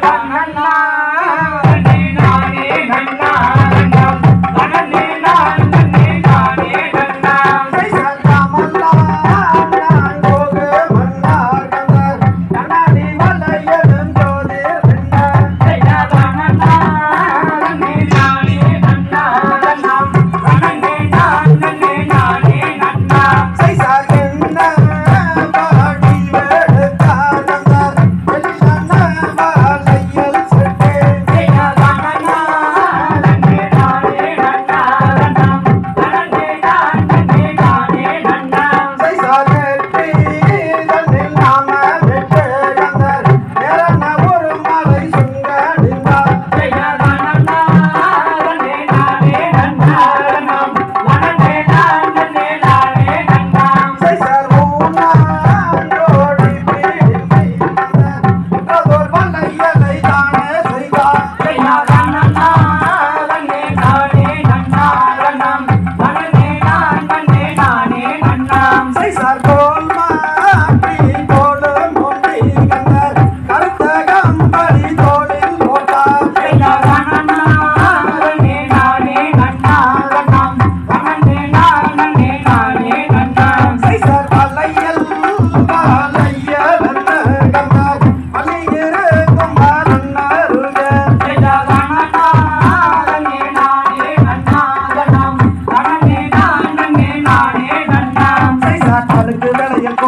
ನನ್ನ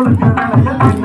Thank you.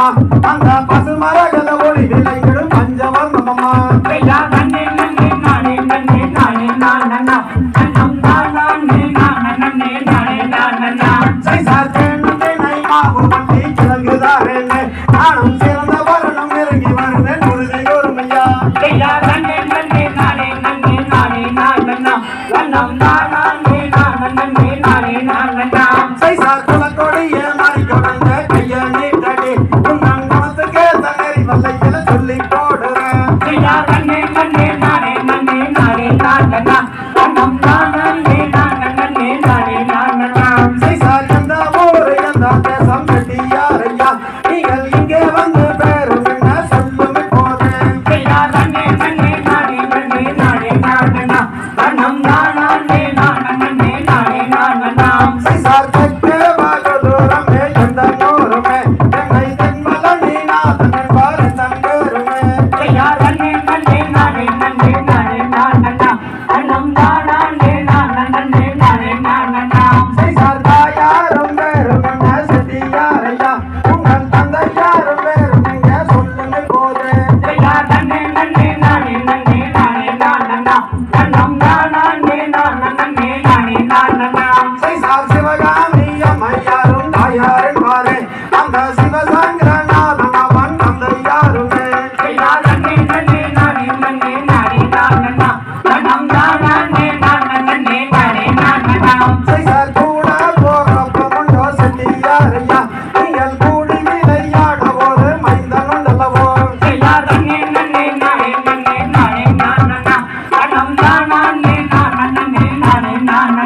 அம்மா தங்க பசு மரகத ஒளி விளையிடும் பஞ்சவர்ணம் அம்மா நானும் சிறந்த வருணம் நெருங்கி வருதேன் உறுதி ஒருமையா சைசார் குலக்கொடிய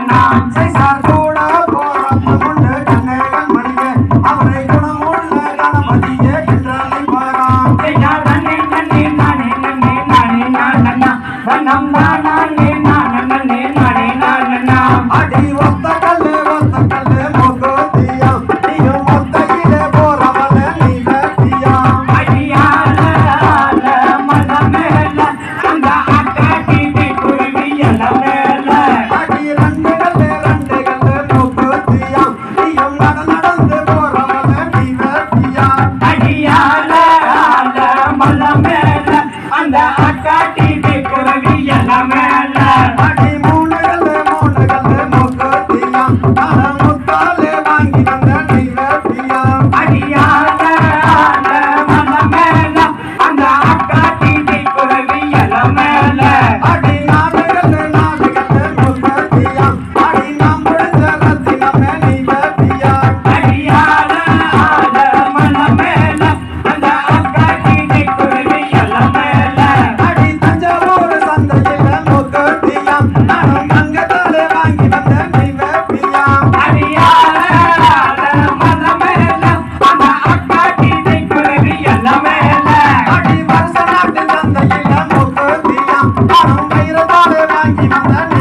நான் சைசார் மேல அந்த அக்காட்டி குரவி எல்லாம் மேல.